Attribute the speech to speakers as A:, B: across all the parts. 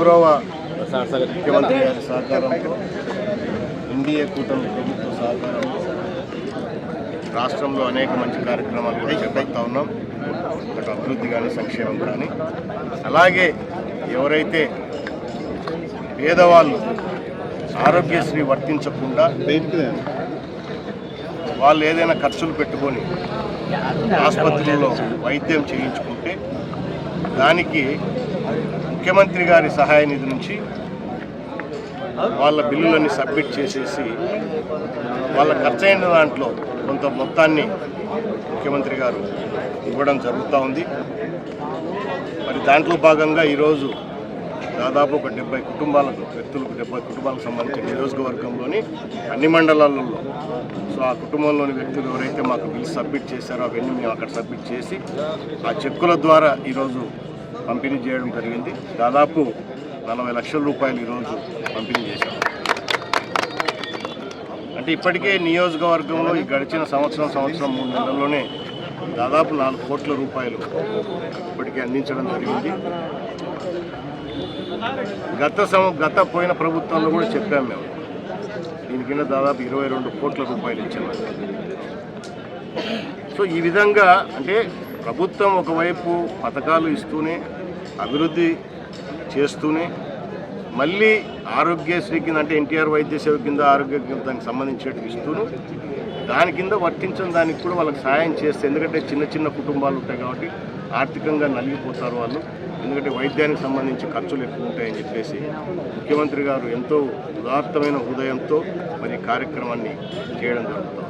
A: గౌరవ ముఖ్యమంత్రి గారి సహకారంతో ఎన్డీఏ కూటమి ప్రభుత్వ సహకారంతో రాష్ట్రంలో అనేక మంచి కార్యక్రమాలు కూడా చేపడతా ఉన్నాం. అటు అభివృద్ధి కానీ సంక్షేమం కానీ అలాగే ఎవరైతే పేదవాళ్ళు ఆరోగ్యశ్రీ వర్తించకుండా వాళ్ళు ఏదైనా ఖర్చులు పెట్టుకొని ఆసుపత్రిలో వైద్యం చేయించుకుంటే దానికి ముఖ్యమంత్రి గారి సహాయ నిధి నుంచి వాళ్ళ బిల్లులన్నీ సబ్మిట్ చేసేసి వాళ్ళ ఖర్చయిన దాంట్లో కొంత మొత్తాన్ని ముఖ్యమంత్రి గారు ఇవ్వడం జరుగుతూ ఉంది. మరి దాంట్లో భాగంగా ఈరోజు దాదాపు ఒక డెబ్బై కుటుంబాలకు వ్యక్తులకు డెబ్బై కుటుంబాలకు సంబంధించిన నియోజకవర్గంలోని అన్ని మండలాలలో సో ఆ కుటుంబంలోని వ్యక్తులు ఎవరైతే మాకు బిల్ సబ్మిట్ చేశారో అవన్నీ మేము అక్కడ సబ్మిట్ చేసి ఆ చెక్కుల ద్వారా ఈరోజు పంపిణీ చేయడం జరిగింది. దాదాపు నలభై లక్షల రూపాయలు ఈరోజు పంపిణీ చేశాం. అంటే ఇప్పటికే నియోజకవర్గంలో ఈ గడిచిన సంవత్సరం సంవత్సరం మూడు నెలల్లోనే దాదాపు నాలుగు కోట్ల రూపాయలు ఇప్పటికే అందించడం జరిగింది. గత సం గత పోయిన ప్రభుత్వంలో కూడా చెప్పాము మేము. దీని కింద దాదాపు ఇరవై రెండు కోట్ల రూపాయలు ఇచ్చాము సో ఈ విధంగా అంటే ప్రభుత్వం ఒకవైపు పథకాలు ఇస్తూనే అభివృద్ధి చేస్తూనే మళ్ళీ ఆరోగ్యశ్రీ కింద అంటే ఎన్టీఆర్ వైద్య సేవ కింద ఆరోగ్య కింద దానికి సంబంధించేటివి ఇస్తూను. దాని కింద వర్తించిన దానికి కూడా వాళ్ళకి సహాయం చేస్తే ఎందుకంటే చిన్న చిన్న కుటుంబాలు ఉంటాయి కాబట్టి ఆర్థికంగా నలిగిపోతారు వాళ్ళు. ఎందుకంటే వైద్యానికి సంబంధించి ఖర్చులు ఎక్కువ ఉంటాయని చెప్పేసి ముఖ్యమంత్రి గారు ఎంతో ఉదాత్తమైన హృదయంతో మరి కార్యక్రమాన్ని చేయడం జరుగుతుంది.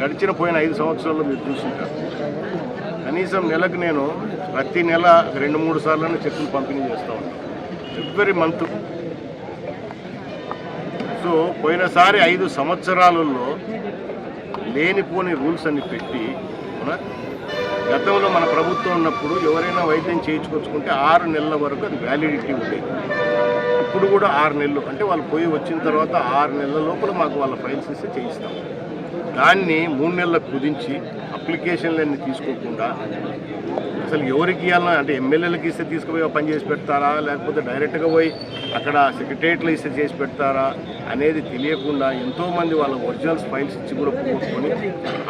A: గడిచిన పోయిన ఐదు సంవత్సరాల్లో మీరు చూసుంటారు. కనీసం నెలకు నేను ప్రతి నెల రెండు మూడు సార్లు చెక్కులు పంపిణీ చేస్తూ ఉంటాను ఎవ్రీ మంత్. సో పోయినసారి ఐదు సంవత్సరాలలో లేనిపోని రూల్స్ అన్ని పెట్టి గతంలో మన ప్రభుత్వం ఉన్నప్పుడు ఎవరైనా వైద్యం చేయించుకొచ్చుకుంటే ఆరు నెలల వరకు అది వ్యాలిడిటీ ఉండేది. ఇప్పుడు కూడా ఆరు నెలలు. అంటే వాళ్ళు పోయి వచ్చిన తర్వాత ఆరు నెలల లోపల మాకు వాళ్ళ ఫైల్స్ ఇస్తే చేయిస్తాం. దాన్ని మూడు నెలలకు కుదించి అప్లికేషన్లన్నీ తీసుకోకుండా అసలు ఎవరికి ఇవ్వాలన్నా అంటే ఎమ్మెల్యేలకు ఇస్తే తీసుకుపోయి పని చేసి పెడతారా? లేకపోతే డైరెక్ట్గా పోయి అక్కడ సెక్రటరియట్లో ఇస్తే చేసి పెడతారా? అనేది తెలియకుండా ఎంతోమంది వాళ్ళ ఒరిజినల్స్ ఫైల్స్ ఇచ్చి కూడా పోగొట్టుకొని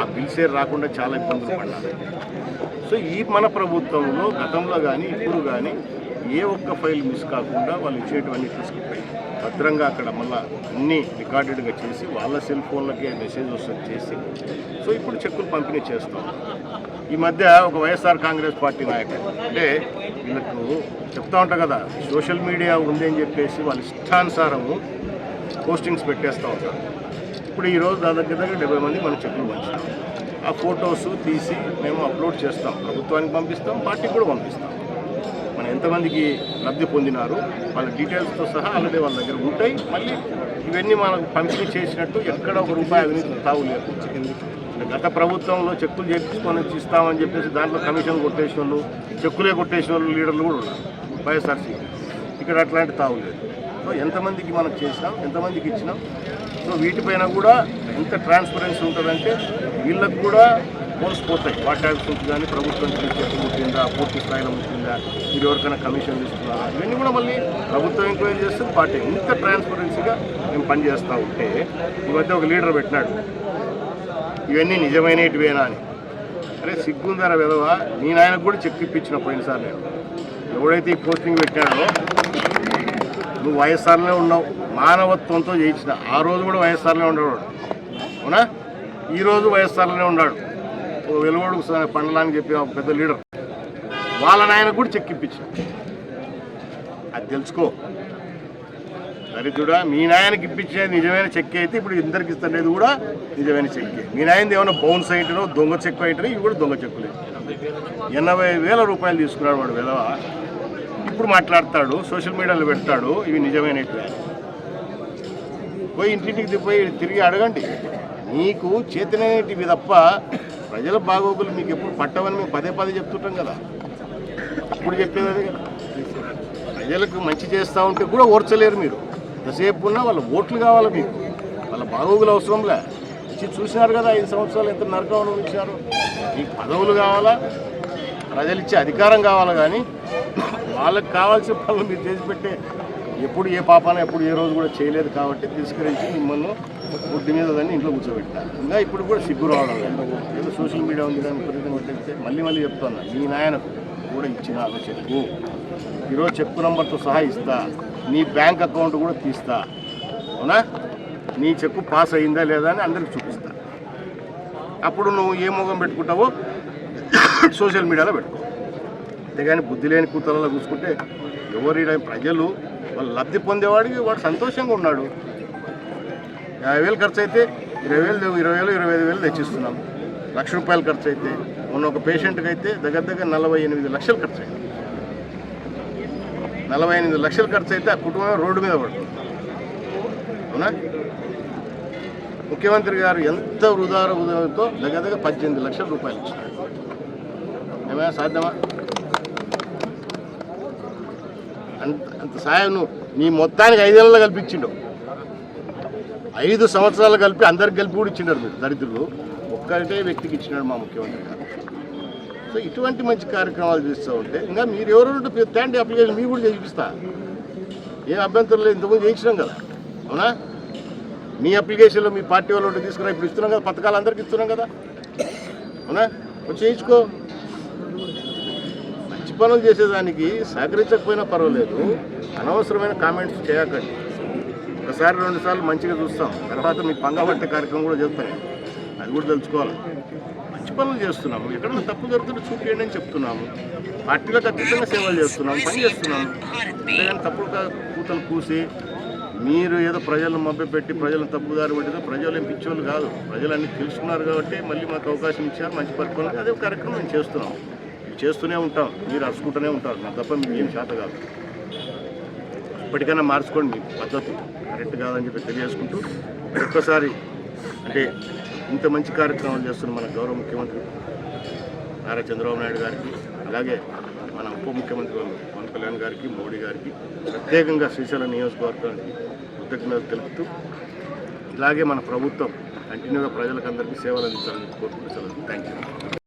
A: ఆ బిల్సే రాకుండా చాలా ఇబ్బందులు పడ్డారు. సో ఈ మన ప్రభుత్వంలో గతంలో కానీ ఇప్పుడు కానీ ఏ ఒక్క ఫైల్ మిస్ కాకుండా వాళ్ళు ఇచ్చేటివన్నీ తీసుకుపోయి భద్రంగా అక్కడ మళ్ళీ అన్నీ రికార్డెడ్గా చేసి వాళ్ళ సెల్ ఫోన్లకే మెసేజ్ వస్తుంది చేసి. సో ఇప్పుడు చెక్కులు పంపిణీ చేస్తాం. ఈ మధ్య ఒక వైఎస్ఆర్ కాంగ్రెస్ పార్టీ నాయకుడు అంటే వీళ్ళకు చెప్తా ఉంటాం కదా సోషల్ మీడియా ఉంది అని చెప్పేసి వాళ్ళ ఇష్టానుసారము పోస్టింగ్స్ పెట్టేస్తూ ఉంటారు. ఇప్పుడు ఈరోజు దాని దగ్గర దగ్గర డెబ్బై మంది మన చెక్కులు పంచుతాం ఆ ఫొటోస్ తీసి మేము అప్లోడ్ చేస్తాం. ప్రభుత్వానికి పంపిస్తాం పార్టీకి కూడా పంపిస్తాం. ఎంతమందికి లబ్ధి పొందినారు వాళ్ళ డీటెయిల్స్తో సహా ఆల్రెడీ వాళ్ళ దగ్గర ఉంటాయి. మళ్ళీ ఇవన్నీ మనం పంపిణీ చేసినట్టు ఎక్కడ ఒక రూపాయి అవినీతి తావు లేదు. గత ప్రభుత్వంలో చెక్కులు చేపించుకొని ఇస్తామని చెప్పేసి దాంట్లో కమిషన్ కొట్టేసిన వాళ్ళు చెక్కులే కొట్టేసిన వాళ్ళు లీడర్లు కూడా ఉన్నారు. వైఎస్ఆర్సీ ఇక్కడ అట్లాంటి తావు లేదు. సో ఎంతమందికి మనం చేసినాం ఎంతమందికి ఇచ్చినాం? సో వీటిపైన కూడా ఎంత ట్రాన్స్పరెన్సీ ఉంటుందంటే వీళ్ళకు కూడా పోల్స్ పోతాయి వాటాక్స్ కానీ ప్రభుత్వం ముట్టిందా పూర్తి స్థాయిలో ముట్టిందా మీరు ఎవరికైనా కమిషన్ తీసుకున్నారా? ఇవన్నీ కూడా మళ్ళీ ప్రభుత్వం ఎంక్వైరీ చేస్తుంది పార్టీ ఇంత ట్రాన్స్పరెన్సీగా మేము పనిచేస్తూ ఉంటే ఈ మధ్య ఒక లీడర్ పెట్టినాడు. ఇవన్నీ నిజమైనటివేనా అని. అరే సిగ్గుందర విధవ నేను ఆయనకు కూడా చెక్ ఇప్పించిన పోయినసారి నేను. ఎవడైతే ఈ పోస్టింగ్ పెట్టాడో నువ్వు వైఎస్ఆర్లో ఉన్నావు. మానవత్వంతో చేయించిన ఆ రోజు కూడా వైఎస్ఆర్లో ఉండేవాడు. అవునా? ఈరోజు వైఎస్ఆర్లోనే ఉన్నాడు. ఓ వెలువడు అని చెప్పి ఒక పెద్ద లీడర్. వాళ్ళ నాయన కూడా చెక్ ఇప్పించాడు అది తెలుసుకో. దరిద్రుడా మీ నాయనకి ఇప్పించేది నిజమైన చెక్ అయితే ఇప్పుడు ఇద్దరికి ఇస్తున్నది కూడా నిజమైన చెక్కే మీ నాయనది ఏమైనా బౌన్స్ అయిటనో దొంగ చెక్ అయిటనో ఇవి కూడా దొంగ చెక్కులే. ఎనభై వేల రూపాయలు తీసుకున్నాడు వాడు విధవ ఇప్పుడు మాట్లాడతాడు సోషల్ మీడియాలో పెడతాడు ఇవి నిజమైనట్టు పోయి ఇంటింటికి పోయి తిరిగి అడగండి. నీకు చేతనైనటివి తప్ప ప్రజల బాగోగులు మీకు ఎప్పుడు పట్టవని మేము పదే పదే చెప్తుంటాం కదా. ఇప్పుడు చెప్పేది అదే కదా. ప్రజలకు మంచి చేస్తూ ఉంటే కూడా ఓర్చలేరు మీరు. ఎంతసేపు ఉన్నా వాళ్ళ ఓట్లు కావాలి మీకు. వాళ్ళ బాగోగులు అవసరంలే. వచ్చి చూసినారు కదా ఐదు సంవత్సరాలు ఎంత నరకం అనుభవించారు మీకు పదవులు కావాలా? ప్రజలు ఇచ్చే అధికారం కావాలి కానీ వాళ్ళకి కావాల్సిన పనులు మీరు చేసి పెట్టే ఎప్పుడు ఏ పాపాన ఎప్పుడు ఏ రోజు కూడా చేయలేదు కాబట్టి తిరస్కరించి మిమ్మల్ని బుద్ధి మీద దాన్ని ఇంట్లో కూర్చోబెట్టారు ఇంకా ఇప్పుడు కూడా సిగ్గు రావడం లేదు. ఏదో సోషల్ మీడియా ఉంది దాన్ని విపరీతంగా పెట్టేస్తే మళ్ళీ మళ్ళీ చెప్తున్నా మీ నాయనకు కూడా ఇచ్చిన చెప్పు ఈరోజు చెక్కు నంబర్తో సహా ఇస్తా నీ బ్యాంక్ అకౌంట్ కూడా తీస్తా. అవునా? నీ చెక్కు పాస్ అయిందా లేదా అని అందరికి చూపిస్తా. అప్పుడు నువ్వు ఏ ముఖం పెట్టుకుంటావో సోషల్ మీడియాలో పెట్టుకో. అంతేగాని బుద్ధి లేని కూతులలో చూసుకుంటే ఎవరి ప్రజలు వాళ్ళు లబ్ధి పొందేవాడికి వాడు సంతోషంగా ఉన్నాడు. యాభై వేలు ఖర్చు అయితే ఇరవై వేలు ఇరవై వేలు ఇరవై ఐదు వేలు తెచ్చిస్తున్నాం లక్ష రూపాయలు ఖర్చు అయితే మొన్న ఒక పేషెంట్కి అయితే దగ్గర దగ్గర నలభై ఎనిమిది లక్షలు ఖర్చు అయింది నలభై ఎనిమిది లక్షలు ఖర్చు అయితే ఆ కుటుంబం రోడ్డు మీద పడుతుంది. అవునా? ముఖ్యమంత్రి గారు ఎంత వృధార ఉదయంతో దగ్గర దగ్గర పద్దెనిమిది లక్షల రూపాయలు ఇచ్చినాడు ఏమైనా సాధ్యమా? అంత అంత సాయం నువ్వు నీ మొత్తానికి ఐదేళ్ళలో కల్పించిండు. ఐదు సంవత్సరాలు కలిపి అందరికి కలిపి కూడా ఇచ్చినారు మీరు దరిద్రులు. ఒక్కటే వ్యక్తికి ఇచ్చినాడు మా ముఖ్యమంత్రి గారు. సో ఇటువంటి మంచి కార్యక్రమాలు చేస్తూ ఉంటే ఇంకా మీరు ఎవరు తేండి అప్లికేషన్ మీరు కూడా చేయిస్తా. ఏం అభ్యంతరం లేదు ఇంతకుముందు చేయించినాం కదా. అవునా? మీ అప్లికేషన్లో మీ పార్టీ వాళ్ళు ఉంటే తీసుకురా ఇప్పుడు ఇస్తున్నాం కదా పథకాలు అందరికి ఇస్తున్నాం కదా. అవునా? వచ్చి చేయించుకో. మంచి పనులు చేసేదానికి సహకరించకపోయినా పర్వాలేదు. అనవసరమైన కామెంట్స్ చేయకండి. ఒకసారి రెండు సార్లు మంచిగా చూస్తాం. తర్వాత మీ పంగబట్టే కార్యక్రమం కూడా చెప్తాను అది కూడా తెలుసుకోవాలి. మంచి పనులు చేస్తున్నాము. ఎక్కడన్నా తప్పు జరుగుతుంటే చూపించండి అని చెప్తున్నాము. పార్టీలో ఖచ్చితంగా సేవలు చేస్తున్నాము పని చేస్తున్నాము. అంతేగాని తప్పుడు కూతలు కూసి మీరు ఏదో ప్రజలను మభ్యపెట్టి ప్రజలను తప్పుదారి పట్టిదో ప్రజలు ఏం పిచ్చోళ్ళు కాదు. ప్రజలు అన్ని తెలుసుకున్నారు కాబట్టి మళ్ళీ మాకు అవకాశం ఇచ్చారు. మంచి పరిపాలన. అదే కార్యక్రమం మేము చేస్తున్నాం. చేస్తూనే ఉంటాం. మీరు అరుచుకుంటూనే ఉంటారు. నా తప్ప మీకు ఏం చేత కాదు. ఇప్పటికైనా మార్చుకోండి మీ పద్ధతి. కరెక్ట్ కాదని చెప్పి తెలియజేసుకుంటూ ఒక్కసారి అంటే ఇంత మంచి కార్యక్రమాలు చేస్తున్న మన గౌరవ ముఖ్యమంత్రి నారా చంద్రబాబు నాయుడు గారికి అలాగే మన ఉప ముఖ్యమంత్రి పవన్ కళ్యాణ్ గారికి మోడీ గారికి ప్రత్యేకంగా శ్రీశైలం నియోజకవర్గానికి కృతజ్ఞతలు తెలుపుతూ ఇలాగే మన ప్రభుత్వం కంటిన్యూగా ప్రజలకు అందరికీ సేవలు అందించాలని కోరుకుంటూ థ్యాంక్ యూ